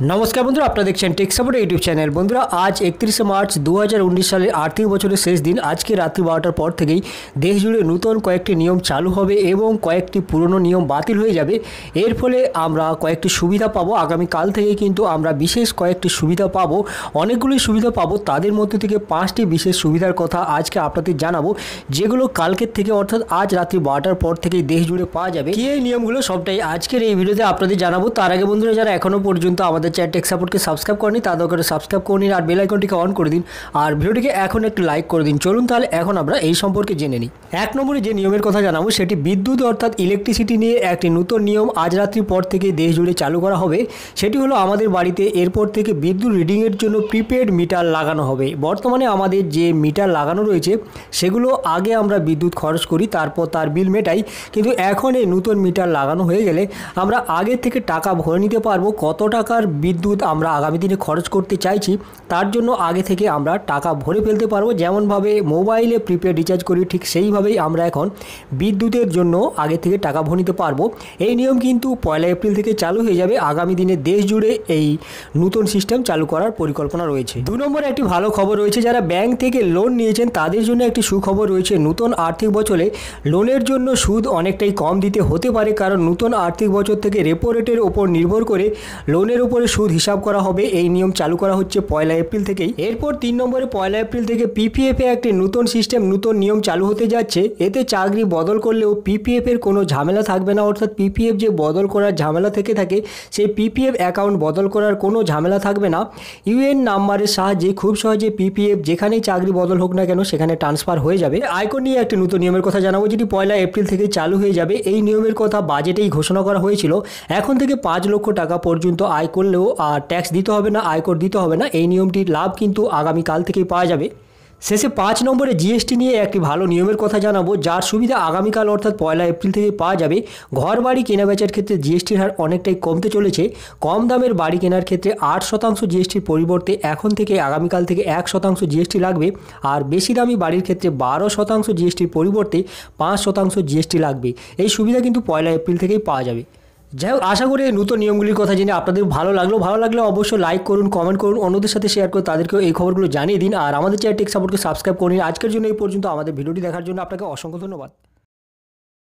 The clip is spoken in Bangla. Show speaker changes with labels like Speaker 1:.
Speaker 1: নমস্কার বন্ধুরা, আপনারা দেখছেন টেক সাপোর্ট ইউটিউব চ্যানেল বন্ধুরা, আজ একত্রিশে মার্চ দু হাজার উনিশ সালের আর্থিক বছরের শেষ দিন। আজকে রাত্রি বারোটার পর থেকেই দেশ জুড়ে নতুন কয়েকটি নিয়ম চালু হবে এবং কয়েকটি পুরনো নিয়ম বাতিল হয়ে যাবে। এর ফলে আমরা কয়েকটি সুবিধা পাবো। আগামীকাল থেকেই কিন্তু আমরা বিশেষ কয়েকটি সুবিধা পাবো। অনেকগুলি সুবিধা পাবো। তাদের মধ্যে থেকে পাঁচটি বিশেষ সুবিধার কথা আজকে আপনাদের জানাব, যেগুলো কালকের থেকে অর্থাৎ আজ রাত্রি বারোটার পর থেকেই দেশ জুড়ে পাওয়া যাবে। এই নিয়মগুলো? সবটাই আজকের এই ভিডিওতে আপনাদের জানাব। তার আগে বন্ধুরা, যারা এখনও পর্যন্ত আমাদের চ্যাট টেক সাপোর্টকে সাবস্ক্রাইব করেনি তাদের করে সাবস্ক্রাইব করে নিন আর বেল আইকনটিকে অন করে দিন। আর ভিডিওটিকে এখন একটু লাইক করে দিন। চলুন তাহলে এখন আমরা এই সম্পর্কে জেনে নিই। এক নম্বরে যে নিয়মের কথা জানাব, সেটি বিদ্যুৎ অর্থাৎ ইলেকট্রিসিটি নিয়ে একটি নতুন নিয়ম আজ রাত্রির পর থেকে দেশ জুড়ে চালু করা হবে। সেটি হলো আমাদের বাড়িতে এরপর থেকে বিদ্যুৎ রিডিংয়ের জন্য প্রিপেড মিটার লাগানো হবে। বর্তমানে আমাদের যে মিটার লাগানো রয়েছে, সেগুলো আগে আমরা বিদ্যুৎ খরচ করি, তারপর তার বিল মেটাই। কিন্তু এখন এই নতুন মিটার লাগানো হয়ে গেলে আমরা আগের থেকে টাকা ভরে নিতে পারব। কত টাকার বিদ্যুৎ আমরা আগামী দিনে খরচ করতে চাইছি, তার জন্য আগে থেকে আমরা টাকা ভরে ফেলতে পারব। যেমনভাবে মোবাইলে প্রিপেড রিচার্জ করি, ঠিক সেইভাবেই আমরা এখন বিদ্যুতের জন্য আগে থেকে টাকা ভরে নিতে পারব। এই নিয়ম কিন্তু পয়লা এপ্রিল থেকে চালু হয়ে যাবে। আগামী দিনে দেশ জুড়ে এই নতুন সিস্টেম চালু করার পরিকল্পনা রয়েছে। দু নম্বরে একটি ভালো খবর রয়েছে, যারা ব্যাংক থেকে লোন নিয়েছেন, তাদের জন্য একটি সুখবর রয়েছে। নতুন আর্থিক বছরে লোনের জন্য সুদ অনেকটাই কম দিতে হতে পারে, কারণ নতুন আর্থিক বছর থেকে রেপো রেটের ওপর নির্ভর করে লোনের উপরে সুদ হিসাব করা হবে। এই নিয়ম চালু করা হচ্ছে পয়লা এপ্রিল থেকেই। এরপর তিন নম্বরে পয়লা এপ্রিল থেকে পিপিএফ এ একটি নতুন সিস্টেম নতুন নিয়ম চালু হতে যাচ্ছে। এতে চাকরি বদল করলেও পিপিএফ এর কোনো ঝামেলা থাকবে না। অর্থাৎ পিপিএফ যে বদল করার ঝামেলা থেকে থাকে, সেই পিপিএফ অ্যাকাউন্ট বদল করার কোনো ঝামেলা থাকবে না। ইউএন নাম্বারের সাহায্যে খুব সহজে পিপিএফ যেখানেই চাকরি বদল হোক না কেন, সেখানে ট্রান্সফার হয়ে যাবে। আয়কর নিয়ে একটি নতুন নিয়মের কথা জানাব, যেটি পয়লা এপ্রিল থেকে চালু হয়ে যাবে। এই নিয়মের কথা বাজেটেই ঘোষণা করা হয়েছিল। এখন থেকে পাঁচ লক্ষ টাকা পর্যন্ত আয় করলেও আর ট্যাক্স দিতে হবে না, আয়কর দিতে হবে না, এই নিয়মটির লাভ কিন্তু আগামীকাল থেকেই পাওয়া যাবে। শেষে পাঁচ নম্বরে জিএসটি নিয়ে একটি ভালো নিয়মের কথা জানাব, যার সুবিধা আগামীকাল অর্থাৎ পয়লা এপ্রিল থেকে পাওয়া যাবে। ঘর বাড়ি কেনাবেচার ক্ষেত্রে জিএসটির হার অনেকটাই কমতে চলেছে। কম দামের বাড়ি কেনার ক্ষেত্রে আট শতাংশ জিএসটির পরিবর্তে এখন থেকে আগামীকাল থেকে এক শতাংশ জিএসটি লাগবে, আর বেশি দামি বাড়ির ক্ষেত্রে বারো শতাংশ জিএসটির পরিবর্তে পাঁচ শতাংশ জিএসটি লাগবে। এই সুবিধা কিন্তু পয়লা এপ্রিল থেকেই পাওয়া যাবে। যাই হোক, আশা করি নতুন নিয়মগুলির কথা জেনে আপনাদের ভালো লাগল। ভালো লাগলে অবশ্যই লাইক করুন কমেন্ট করুন, অন্যদের সাথে শেয়ার করে তাদেরকেও এই খবরগুলো জানিয়ে দিন। আর আমাদের চ্যানেল টেক সাপোর্টকে সাবস্ক্রাইব করুন আজকের জন্য এই পর্যন্ত। আমাদের ভিডিওটি দেখার জন্য আপনাকে অসংখ্য ধন্যবাদ।